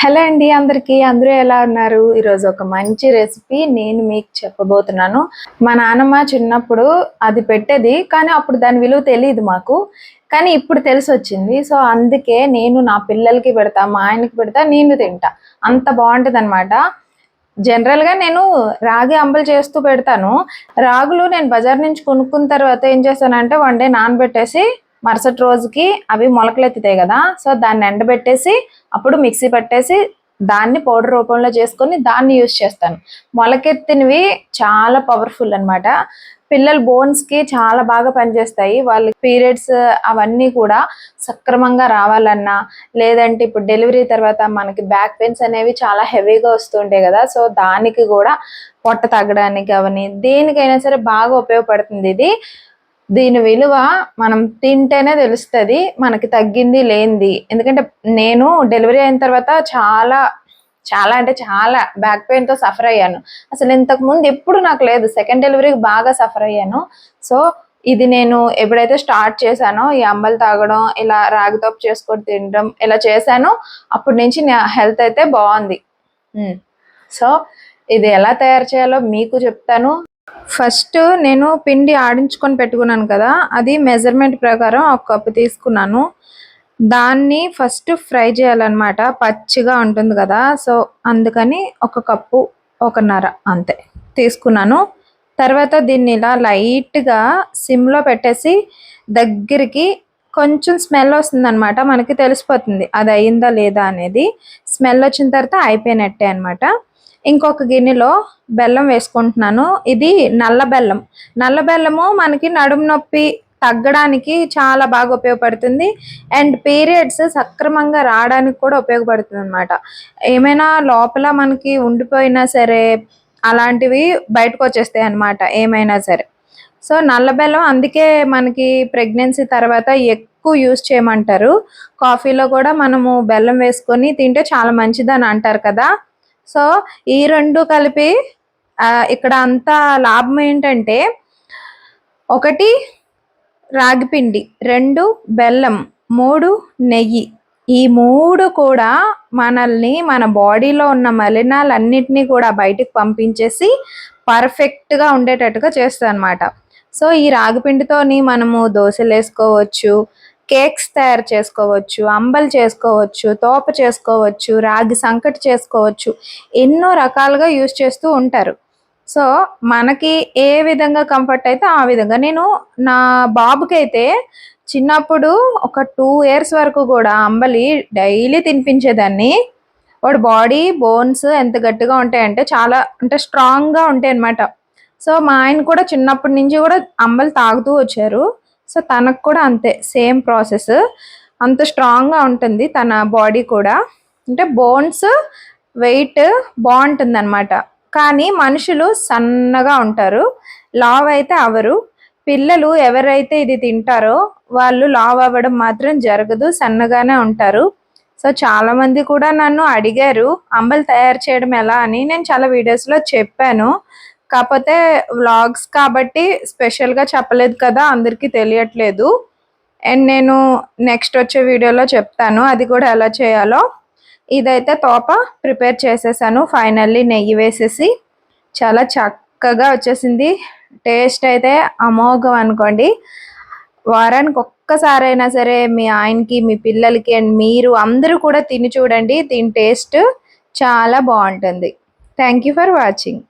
Hello అండి అందరికీ. అందరూ ఎలా ఉన్నారు? ఈరోజు ఒక మంచి రెసిపీ నేను మీకు చెప్పబోతున్నాను. మా నాన్నమ్మ చిన్నప్పుడు అది పెట్టేది కానీ అప్పుడు దాని విలువ తెలియదు మాకు. కానీ ఇప్పుడు తెలిసి వచ్చింది. సో అందుకే నేను నా పిల్లలకి పెడతా మా ఆయనకి పెడతా నేను తింటా. అంత బాగుంటుంది అనమాట జనరల్గా నేను రాగి అంబలు చేస్తూ పెడతాను. రాగులు నేను బజార్ నుంచి కొనుక్కున్న తర్వాత ఏం చేస్తానంటే వన్ డే నానబెట్టేసి మరుసటి రోజుకి అవి మొలకలెత్తుతాయి కదా. సో దాన్ని ఎండబెట్టేసి అప్పుడు మిక్సీ పట్టేసి దాన్ని పౌడర్ రూపంలో చేసుకొని దాన్ని యూస్ చేస్తాను. మొలకెత్తినవి చాలా పవర్ఫుల్ అనమాట పిల్లల బోన్స్కి చాలా బాగా పనిచేస్తాయి. వాళ్ళకి పీరియడ్స్ అవన్నీ కూడా సక్రమంగా రావాలన్నా లేదంటే ఇప్పుడు డెలివరీ తర్వాత మనకి బ్యాక్ పెయిన్స్ అనేవి చాలా హెవీగా వస్తుంటాయి కదా. సో దానికి కూడా పొట్ట తగ్గడానికి అవన్నీ దేనికైనా సరే బాగా ఉపయోగపడుతుంది ఇది. దీని విలువ మనం తింటేనే తెలుస్తుంది మనకి తగ్గింది లేనిది ఎందుకంటే నేను డెలివరీ అయిన తర్వాత చాలా చాలా అంటే చాలా బ్యాక్ పెయిన్తో సఫర్ అయ్యాను. అసలు ఇంతకుముందు ఎప్పుడు నాకు లేదు సెకండ్ డెలివరీకి బాగా సఫర్ అయ్యాను. సో ఇది నేను ఎప్పుడైతే స్టార్ట్ చేశానో ఈ అంబలు తాగడం ఇలా రాగితోపు చేసుకొని తినడం ఇలా చేశానో అప్పటి నుంచి నా హెల్త్ అయితే బాగుంది. సో ఇది ఎలా తయారు చేయాలో మీకు చెప్తాను. ఫస్ట్ నేను పిండి ఆడించుకొని పెట్టుకున్నాను కదా అది మెజర్మెంట్ ప్రకారం ఒక కప్పు తీసుకున్నాను. దాన్ని ఫస్ట్ ఫ్రై చేయాలన్నమాట పచ్చిగా ఉంటుంది కదా సో అందుకని ఒక కప్పు ఒకన్నర అంతే తీసుకున్నాను. తర్వాత దీన్ని ఇలా లైట్గా సిమ్లో పెట్టేసి దగ్గరికి కొంచెం స్మెల్ వస్తుంది అనమాట మనకి తెలిసిపోతుంది అది అయిందా లేదా అనేది. స్మెల్ వచ్చిన తర్వాత అయిపోయినట్టే అనమాట ఇంకొక గిన్నెలో బెల్లం వేసుకుంటున్నాను. ఇది నల్ల బెల్లం. నల్ల బెల్లము మనకి నడుము నొప్పి తగ్గడానికి చాలా బాగా ఉపయోగపడుతుంది. అండ్ పీరియడ్స్ సక్రమంగా రావడానికి కూడా ఉపయోగపడుతుంది అనమాట ఏమైనా లోపల మనకి ఉండిపోయినా సరే అలాంటివి బయటకు వచ్చేస్తాయి అనమాట ఏమైనా సరే. సో నల్ల బెల్లం అందుకే మనకి ప్రెగ్నెన్సీ తర్వాత ఎక్కువ యూజ్ చేయమంటారు. కాఫీలో కూడా మనము బెల్లం వేసుకొని తింటే చాలా మంచిదని అంటారు కదా. సో ఈ రెండు కలిపి ఇక్కడ అంత లాభం ఏంటంటే ఒకటి రాగిపిండి రెండు బెల్లం మూడు నెయ్యి. ఈ మూడు కూడా మనల్ని మన బాడీలో ఉన్న మలినాలన్నింటినీ కూడా బయటికి పంపించేసి పర్ఫెక్ట్గా ఉండేటట్టుగా చేస్తుంది అనమాట సో ఈ రాగిపిండితోని మనము దోశలు వేసుకోవచ్చు కేక్స్ తయారు చేసుకోవచ్చు అంబలు చేసుకోవచ్చు తోప చేసుకోవచ్చు రాగి సంకటి చేసుకోవచ్చు ఎన్నో రకాలుగా యూజ్ చేస్తూ ఉంటారు. సో మనకి ఏ విధంగా కంఫర్ట్ అయితే ఆ విధంగా. నేను నా బాబుకి అయితే చిన్నప్పుడు ఒక టూ ఇయర్స్ వరకు కూడా అంబలి డైలీ తినిపించేదాన్ని. వాడు బాడీ బోన్స్ ఎంత గట్టిగా ఉంటాయంటే చాలా అంటే స్ట్రాంగ్గా ఉంటాయి అన్నమాట సో మా ఆయన కూడా చిన్నప్పటి నుంచి కూడా అంబలు తాగుతూ వచ్చారు. సో తనకు కూడా అంతే సేమ్ ప్రాసెస్. అంత స్ట్రాంగ్గా ఉంటుంది తన బాడీ కూడా. అంటే బోన్స్ వెయిట్ బాగుంటుంది అనమాట కానీ మనుషులు సన్నగా ఉంటారు. లావ్ అయితే అవరు పిల్లలు ఎవరైతే ఇది తింటారో వాళ్ళు లావ్ అవ్వడం మాత్రం జరగదు సన్నగానే ఉంటారు. సో చాలా మంది కూడా నన్ను అడిగారు అంబలు తయారు చేయడం ఎలా? అని నేను చాలా వీడియోస్లో చెప్పాను. కాకపోతే వ్లాగ్స్ కాబట్టి స్పెషల్గా చెప్పలేదు కదా అందరికీ తెలియట్లేదు. అండ్ నేను నెక్స్ట్ వచ్చే వీడియోలో చెప్తాను అది కూడా ఎలా చేయాలో. ఇదైతే తోప ప్రిపేర్ చేసేసాను ఫైనల్లీ నెయ్యి వేసేసి. చాలా చక్కగా వచ్చేసింది. టేస్ట్ అయితే అమోఘం అనుకోండి. వారానికి ఒక్కసారైనా సరే మీ ఆయనకి మీ పిల్లలకి అండ్ మీరు అందరూ కూడా తిని చూడండి దీని టేస్ట్ చాలా బాగుంటుంది. Thank you for watching.